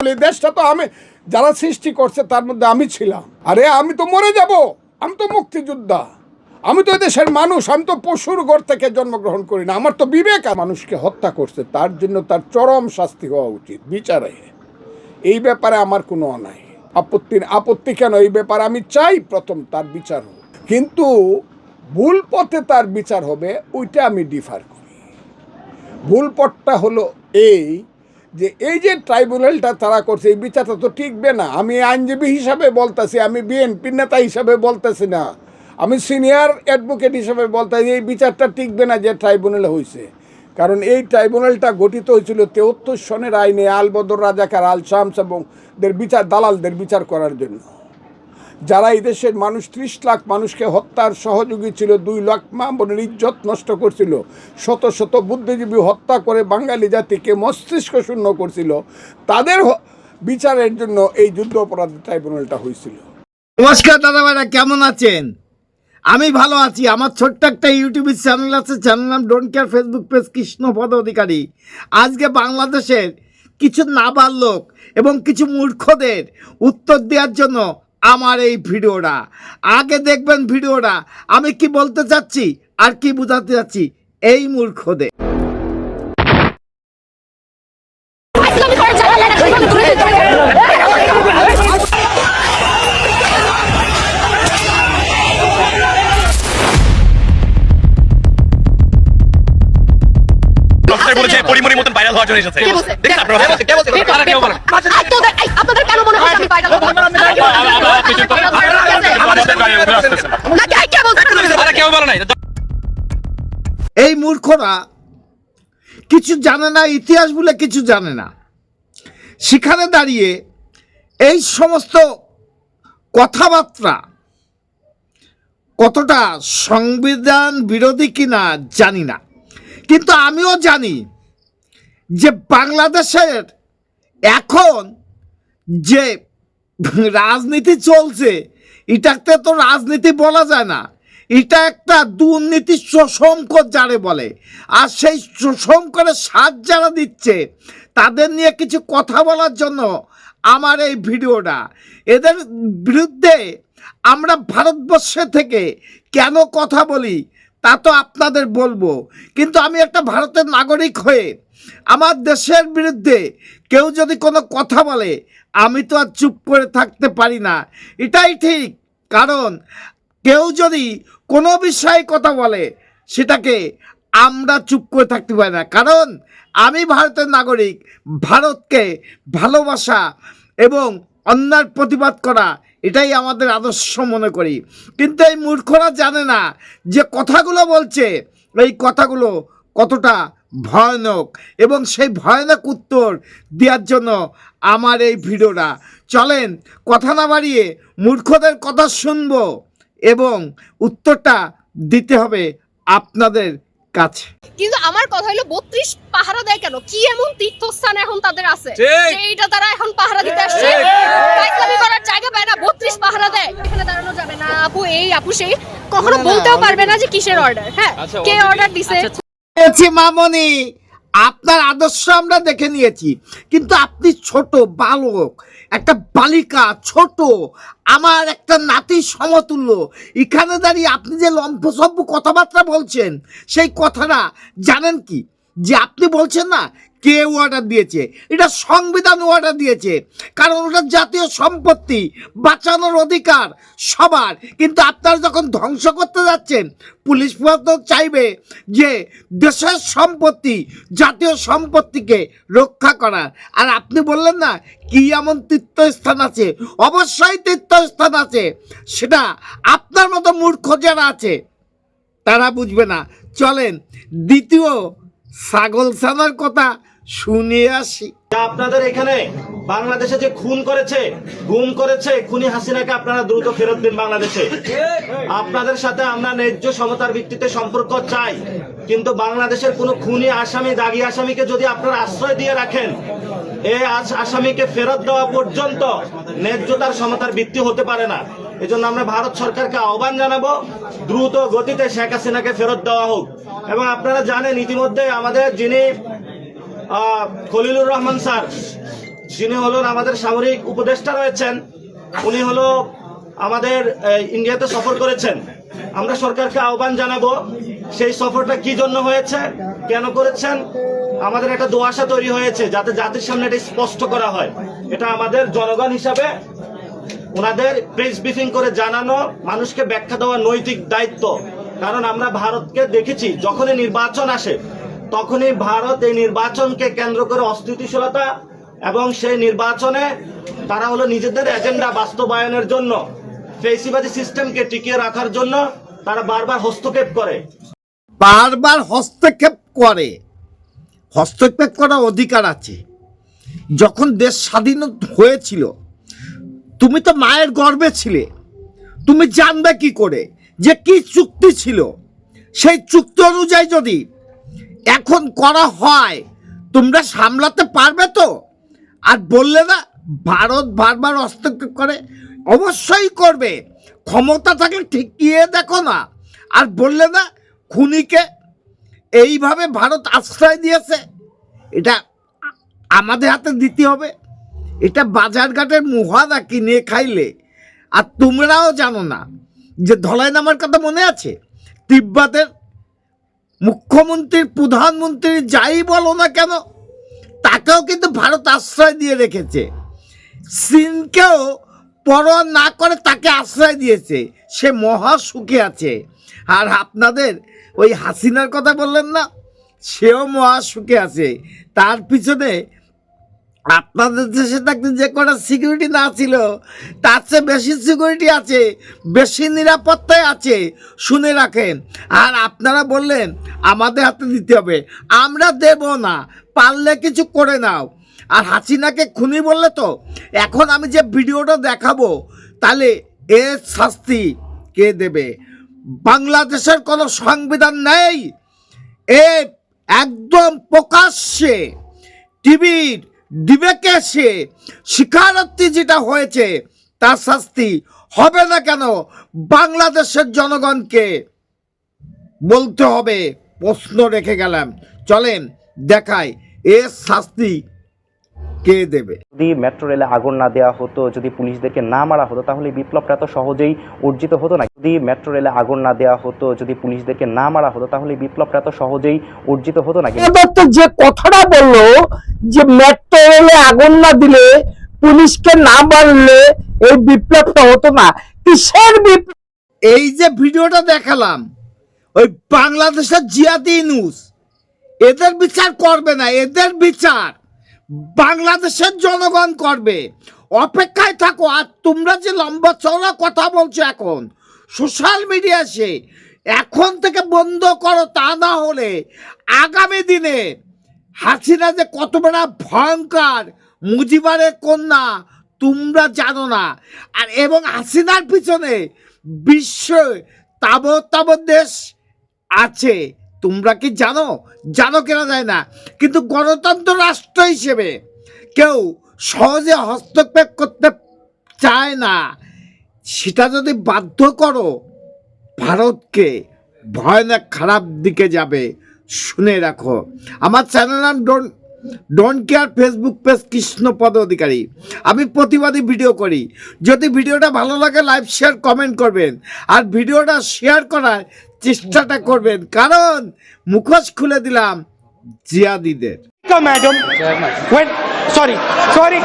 এই দেশটা তো আমি, যারা সৃষ্টি করছে তার মধ্যে আমি ছিলাম। আরে, আমি তো মরে যাব। আমি তো মুক্তিযোদ্ধা। আমি তো দেশের মানুষ, আমি তো পশুর ঘর থেকে জন্মগ্রহণ করি না। আমার তো বিবেক মানুষকে হত্যা করছে, তার জন্য তার চরম শাস্তি হওয়া উচিত, বিচারে। এই ব্যাপারে আমার কোনো অনাই আপত্তির, আপত্তি কেন? এই ব্যাপারে আমি চাই প্রথম তার বিচার হোক। কিন্তু ভুল পথে তার বিচার হবে, ওইটা আমি ডিফার করি। ভুল পথটা হলো এই যে এই যে ট্রাইব্যুনালটা তারা করছে, এই বিচারটা তো টিকবে না। আমি আইনজীবী হিসাবে বলতেছি, আমি বিএনপির নেতা হিসাবে বলতেছি না। আমি সিনিয়র অ্যাডভোকেট হিসাবে বলতেছি, এই বিচারটা টিকবে না যে ট্রাইব্যুনালে হয়েছে কারণ এই ট্রাইব্যুনালটা গঠিত হয়েছিল তেহত্তর সনের আইনে আলবদর, রাজাকার, আল শামস এবং দের বিচার, দালালদের বিচার করার জন্য। যারা এই দেশের মানুষ ত্রিশ লাখ মানুষকে হত্যার সহযোগী ছিল, দুই লাখ মা মামনের ইজ্জত নষ্ট করছিল। শত শত বুদ্ধিজীবী হত্যা করে বাঙালি জাতিকে মস্তিষ্ক শূন্য করছিল। তাদের বিচারের জন্য এই যুদ্ধ অপরাধ ট্রাইব্যুনালটা হয়েছিল। নমস্কার দাদা ভাইরা কেমন আছেন? আমি ভালো আছি। আমার ছোট্ট একটা ইউটিউবের চ্যানেল আছে চ্যানেল নাম don't care Facebook page Krishnapada Adhikari. আজকে বাংলাদেশের কিছু নাবাল লোক এবং কিছু মূর্খদের উত্তর দেওয়ার জন্য আমার এই ভিডিওটা। আগে দেখবেন ভিডিওটা। আমি কি বলতে চাচ্ছি আর কি বোঝাতে চাচ্ছি, এই মূর্খদের। প্রফেসর বলেছে পরিমণি মতন ভাইরাল হওয়ার জন্য এসেছে দেখেন আপনারা কে বলছে কে বলছে তারা কেউ বলে না। আর তোদের- এই, আপনাদের কেন মনে হয় আমি না। কে- কে বলছে? তারা কেউ বলে নাই এই মূর্খরা কিছু জানে না ইতিহাস বলে কিছু জানে না সেখানে দাঁড়িয়ে এই সমস্ত কথাবার্তা কতটা সংবিধান বিরোধী কিনা জানি না কিন্তু আমিও জানি যে বাংলাদেশের এখন যে রাজনীতি চলছে এটাতে তো রাজনীতি বলা যায় না। এটা একটা দুর্নীতি শোষণ যারে বলে। আর সেই করে সাজ যারা দিচ্ছে, তাদের নিয়ে কিছু কথা বলার জন্য আমার এই ভিডিওটা। এদের বিরুদ্ধে আমরা ভারতবর্ষে থেকে কেন কথা বলি তা তো আপনাদের বলব। কিন্তু আমি একটা ভারতের নাগরিক হয়ে আমার দেশের বিরুদ্ধে কেউ যদি কোনো কথা বলে, আমি তো আর চুপ করে থাকতে পারি না। এটাই ঠিক। কারণ কেউ যদি কোনো বিষয়ে কথা বলে, সেটাকে আমরা চুপ করে থাকতে পারি না। কারণ আমি ভারতের নাগরিক, ভারতকে ভালোবাসা এবং অন্যার প্রতিবাদ করা এটাই আমাদের আদর্শ মনে করি। কিন্তু এই মূর্খরা জানে না যে কথাগুলো বলছে, এই কথাগুলো কতটা ভয়ানক এবং সেই ভয়ানক উত্তর দেওয়ার জন্য আমার এই ভিডিওটা। চলেন, কথা না বাড়িয়ে মূর্খদের কথা শুনব এবং উত্তরটা দিতে হবে আপনাদের কাছে। কিন্তু আমার কথা হলো বত্রিশ পাহারা দেয় কেন? কি এমন তীর্থস্থান এখন তাদের আছে যে এইটা তারা এখন পাহারা দিতে আসছে? পাইকামি করার জায়গা পায় না বত্রিশ পাহারা দেয়। এখানে দাঁড়ানো যাবে না আপু এই আপু সেই। কখনো বলতেও পারবে না যে কিসের অর্ডার হ্যাঁ কে অর্ডার দিছে? পেয়েছি মামনি। আপনার আদর্শ আমরা দেখে নিয়েছি। কিন্তু আপনি ছোট বালক একটা বালিকা, ছোট, আমার একটা নাতি সমতুল্য। এখানে দাঁড়িয়ে আপনি যে লম্ফসভ্য কথাবার্তা বলছেন, সেই কথাটা জানেন কি? যে আপনি বলছেন না, কে অর্ডার দিয়েছে? এটা সংবিধান অর্ডার দিয়েছে। কারণ ওটা জাতীয় সম্পত্তি, বাঁচানোর অধিকার সবার। কিন্তু আপনারা যখন ধ্বংস করতে যাচ্ছেন, পুলিশ প্রশাসন চাইবে যে দেশের সম্পত্তি, জাতীয় সম্পত্তিকে রক্ষা করার। আর আপনি বললেন না, কি এমন তীর্থস্থান আছে? অবশ্যই তীর্থস্থান আছে। সেটা আপনার মতো মূর্খ যারা আছে, তারা বুঝবে না। চলেন, দ্বিতীয় ছাগল ছানার কথা শুনে আসি। আপনাদের এখানে বাংলাদেশে যে খুন করেছে, গুম করেছে, খুনি হাসিনাকে আপনারা দ্রুত ফেরত দিন বাংলাদেশে। আপনাদের সাথে আমরা ন্যায্য সমতার ভিত্তিতে সম্পর্ক চাই, কিন্তু বাংলাদেশের কোনো খুনি আসামি, দাগি আসামিকে যদি আপনারা আশ্রয় দিয়ে রাখেন এই আস- আসামিকে ফেরত দেওয়া পর্যন্ত ন্যায্যতার সমতার ভিত্তি হতে পারে না। এজন্য আমরা ভারত সরকারকে আহ্বান জানাব, দ্রুত গতিতে শেখ হাসিনাকে ফেরত দেওয়া হোক। এবং আপনারা জানেন, ইতিমধ্যে আমাদের যিনি খলিলুর রহমান স্যার, যিনি হলেন আমাদের সামরিক উপদেষ্টা রয়েছেন, উনি হলো আমাদের ইন্ডিয়াতে সফর করেছেন। আমরা সরকারকে আহ্বান জানাব, সেই সফরটা কি জন্য হয়েছে, কেন করেছেন, আমাদের একটা দোয়াশা তৈরি হয়েছে, যাতে জাতির সামনে এটা স্পষ্ট করা হয়। এটা আমাদের জনগণ হিসাবে ওনাদের প্রেস ব্রিফিং করে জানানো মানুষকে ব্যাখ্যা দেওয়া নৈতিক দায়িত্ব। কারণ আমরা ভারতকে দেখেছি, যখনই নির্বাচন আসে, তখনই ভারত এই নির্বাচনকে কেন্দ্র করে অস্থিতিশীলতা এবং সেই নির্বাচনে তারা হলো নিজেদের এজেন্ডা বাস্তবায়নের জন্য, ফেসিবাদী সিস্টেমকে টিকিয়ে রাখার জন্য তারা বারবার হস্তক্ষেপ করে। বারবার হস্তক্ষেপ করে। হস্তক্ষেপ করার অধিকার আছে। যখন দেশ স্বাধীন হয়েছিল তুমি তো মায়ের গর্ভে ছিলে। তুমি জানবে কি করে? যে কি চুক্তি ছিল? সেই চুক্তি অনুযায়ী যদি এখন করা হয়, তোমরা সামলাতে পারবে তো? আর বললে না, ভারত বারবার হস্তক্ষেপ করে, অবশ্যই করবে। ক্ষমতা থাকলে ঠিক ঠিকিয়ে দেখো না। আর বললে না, খুনিকে এইভাবে ভারত আশ্রয় দিয়েছে, এটা আমাদের হাতে দিতে হবে। এটা বাজারঘাটের মুহাদা কিনে খাইলে? আর তোমরাও জানো না যে ধলাই নামার কথা মনে আছে? তিব্বতের মুখ্যমন্ত্রীর প্রধানমন্ত্রী যাই বলো না কেন, তাকেও কিন্তু ভারত আশ্রয় দিয়ে রেখেছে। চীনকেও পরোয়া না করে তাকে আশ্রয় দিয়েছে। সে মহা সুখে আছে। আর আপনাদের ওই হাসিনার কথা বললেন না? সেও মহা সুখে আছে। তার পিছনে আপনাদের দেশে থাকতে যে কটা সিকিউরিটি না ছিল, তার চেয়ে বেশি সিকিউরিটি আছে, বেশি নিরাপত্তায় আছে, শুনে রাখেন। আর আপনারা বললেন, আমাদের হাতে দিতে হবে। আমরা দেব না, পারলে কিছু করে নাও। আর হাসিনাকে খুনি বললে তো, এখন আমি যে ভিডিওটা দেখাবো, তাহলে এর শাস্তি কে দেবে? বাংলাদেশের কোনো সংবিধান নেই। এ একদম প্রকাশ্যে। টিভির ডিবেকে সে? স্বীকারোক্তি যেটা হয়েছে, তার শাস্তি হবে না কেন? বাংলাদেশের জনগণকে বলতে হবে। প্রশ্ন রেখে গেলাম। চলেন, দেখাই এর শাস্তি কে দেবে? যদি মেট্রো রেলে আগুন না দেওয়া হতো যদি পুলিশদেরকে না মারা হতো তাহলে বিপ্লবটা এত সহজেই অর্জিত হতো না। যদি মেট্রো রেলে আগুন না দেওয়া হতো যদি পুলিশদেরকে না মারা হতো তাহলে বিপ্লবটা এত সহজেই অর্জিত হতো না। দত্ত যে কথাটা বলল যে মেট্রো রেলে আগুন না দিলে পুলিশকে না মারলে এই বিপ্লবটা হতো না। কিসের বিপ্লব? এই যে ভিডিওটা দেখালাম ওই বাংলাদেশের জিয়াদি নিউজ এদের বিচার করবে না এদের বিচার। বাংলাদেশের জনগণ করবে। অপেক্ষায় থাকো, আর তোমরা যে লম্বা চওড়া কথা বলছো এখন সোশ্যাল মিডিয়া সে এখন থেকে বন্ধ করো, তা না হলে আগামী দিনে হাসিনা যে কত বড় ভয়ঙ্কর মুজিবারের কন্যা, তোমরা জানো না। আর এবং হাসিনার পিছনে বিশ্ব তাবৎ তাবৎ দেশ আছে। তোমরা কি জানো? জানো কেনা যায় না। কিন্তু গণতন্ত্র রাষ্ট্র হিসেবে কেউ সহজে হস্তক্ষেপ করতে চায় না। সেটা যদি বাধ্য করো, ভারতকে ভয়ানক খারাপ দিকে যাবে। শুনে রাখো। আমার চ্যানেল নাম don't don't care, Facebook page Krishnapada Adhikari. আমি প্রতিবাদী ভিডিও করি। যদি ভিডিওটা ভালো লাগে লাইভ শেয়ার, কমেন্ট করবেন। আর ভিডিওটা শেয়ার করার চেষ্টাটা করবেন। কারণ মুখোশ খুলে দিলাম জিয়াদিদের। Madam sorry sorry.